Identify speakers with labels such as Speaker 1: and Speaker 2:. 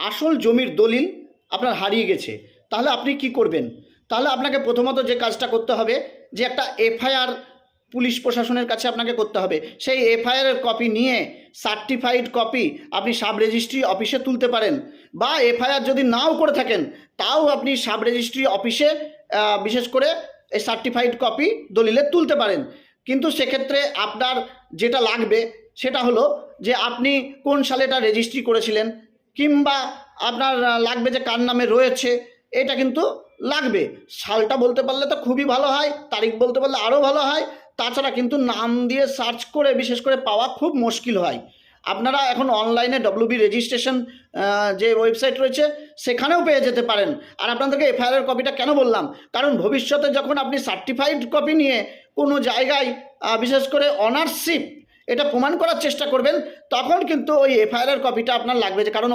Speaker 1: আসল জমির দলিল আপনার হারিয়ে গেছে। তাহলে আপনি কি করবেন? তাহলে আপনাকে প্রথমত যে কাজটা করতে হবে, যে একটা এফআইআর পুলিশ প্রশাসনের কাছে আপনাকে করতে হবে। সেই এফআইআরের কপি নিয়ে সার্টিফাইড কপি আপনি সাব রেজিস্ট্রি অফিসে তুলতে পারেন বা এফআইআর যদি নাও করে থাকেন, তাও আপনি সাব রেজিস্ট্রি অফিসে বিশেষ করে এই সার্টিফাইড কপি দলিলে তুলতে পারেন। কিন্তু সেক্ষেত্রে আপনার যেটা লাগবে সেটা হলো যে আপনি কোন সালে এটা রেজিস্ট্রি করেছিলেন কিংবা আপনার লাগবে যে কার নামে রয়েছে, এটা কিন্তু লাগবে। সালটা বলতে পারলে তো খুবই ভালো হয়, তারিখ বলতে পারলে আরও ভালো হয়। তাছাড়া কিন্তু নাম দিয়ে সার্চ করে, বিশেষ করে পাওয়া খুব মুশকিল হয়। আপনারা এখন অনলাইনে ডব্লিউবি রেজিস্ট্রেশন যে ওয়েবসাইট রয়েছে, সেখানেও পেয়ে যেতে পারেন। আর আপনাদেরকে এফআইআর কপিটা কেন বললাম? কারণ ভবিষ্যতে যখন আপনি সার্টিফাইড কপি নিয়ে কোনো জায়গায় বিশেষ করে অনারশিপ এটা প্রমাণ করার চেষ্টা করবেন তখন কিন্তু ওই এফআইআর কপিটা আপনার লাগবে যে কারণ